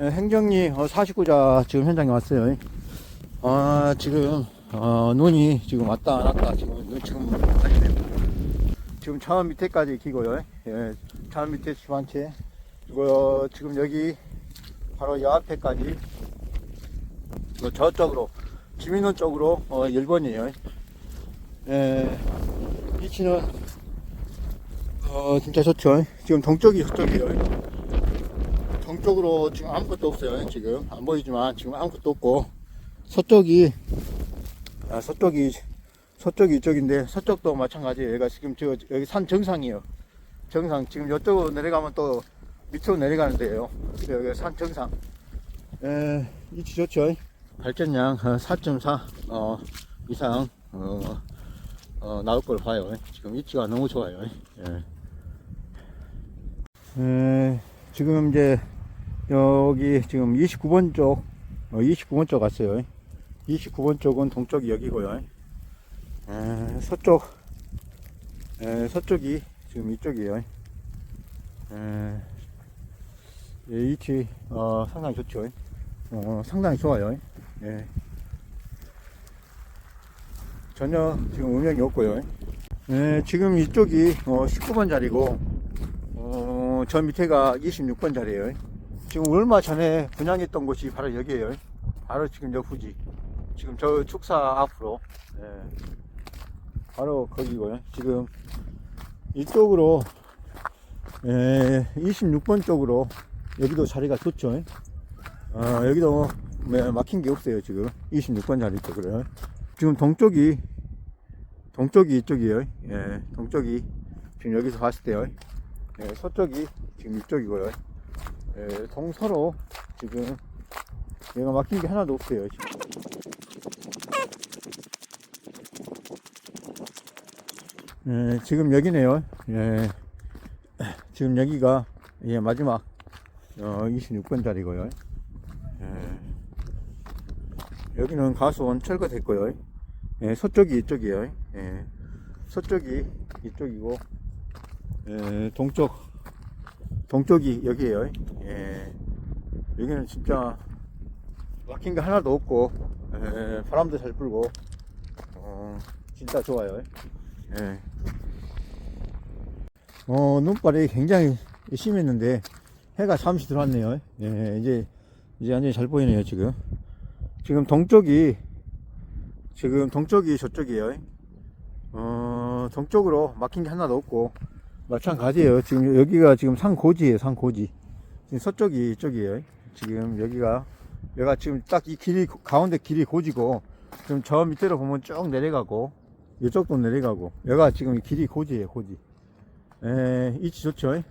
예, 행정리 어, 49자 지금 현장에 왔어요. 아, 지금, 어, 눈이 지금 왔다 안 왔다. 지금, 눈 지금 가게 됩니다. 지금 차 밑에까지 기고요. 예, 차 밑에 집한 채. 그리고 지금 여기 바로 여 앞에까지 그 저쪽으로, 지민원 쪽으로 어, 1번이에요. 예, 위치는 어, 진짜 좋죠. 지금 동쪽이 저쪽이에요. 동쪽으로 지금 아무것도 없어요. 지금 안 보이지만 지금 아무것도 없고 서쪽이 아, 서쪽이 서쪽이 이쪽인데 서쪽도 마찬가지예요. 얘가 지금 저 여기 산 정상이에요. 정상 지금 이쪽으로 내려가면 또 밑으로 내려가는데요. 여기 산 정상. 에, 위치 좋죠. 발전량 4.4 어, 이상 어, 어, 나올 걸 봐요. 지금 위치가 너무 좋아요. 예. 에, 지금 이제 여기 지금 29번 쪽, 어, 29번 쪽 갔어요. 29번 쪽은 동쪽이 여기고요. 에, 서쪽, 에, 서쪽이 지금 이쪽이에요. 에, 예, 위치 어, 상당히 좋죠. 어, 상당히 좋아요. 예. 전혀 지금 음향이 없고요. 예, 지금 이쪽이 어, 19번 자리고 어, 저 밑에가 26번 자리에요. 지금 얼마 전에 분양했던 곳이 바로 여기에요. 바로 지금 여 후지. 지금 저 축사 앞으로. 예. 바로 거기고요. 지금 이쪽으로 예, 26번 쪽으로 여기도 자리가 좋죠. 어, 여기도 네, 막힌 게 없어요. 지금 26번 자리 쪽으로요. 지금 동쪽이 동쪽이 이쪽이에요. 예, 동쪽이 지금 여기서 봤을 때요. 예, 서쪽이 지금 이쪽이고요. 예, 동서로 지금 얘가 막힌 게 하나도 없어요. 지금. 예, 지금 여기네요. 예, 지금 여기가 예, 마지막 어, 26번 자리고요. 예, 여기는 가수원 철거됐고요. 예, 서쪽이 이쪽이에요. 예, 서쪽이 이쪽이고 예, 동쪽 동쪽이 여기에요. 예, 여기는 진짜 막힌 게 하나도 없고 예, 바람도 잘 불고 어, 진짜 좋아요. 예. 어, 눈발이 굉장히 심했는데 해가 잠시 들어왔네요. 예, 이제 이제 완전히 잘 보이네요 지금. 지금 동쪽이 지금 동쪽이 저쪽이에요. 어, 동쪽으로 막힌 게 하나도 없고 마찬가지예요. 지금 여기가 지금 산고지예요, 산고지. 지금 서쪽이 이쪽이에요. 지금 여기가 여기가 지금 딱 이 길이 가운데 길이 고지고 지금 저 밑으로 보면 쭉 내려가고 이쪽도 내려가고 여기가 지금 길이 고지예요, 고지. 에, 위치 좋죠?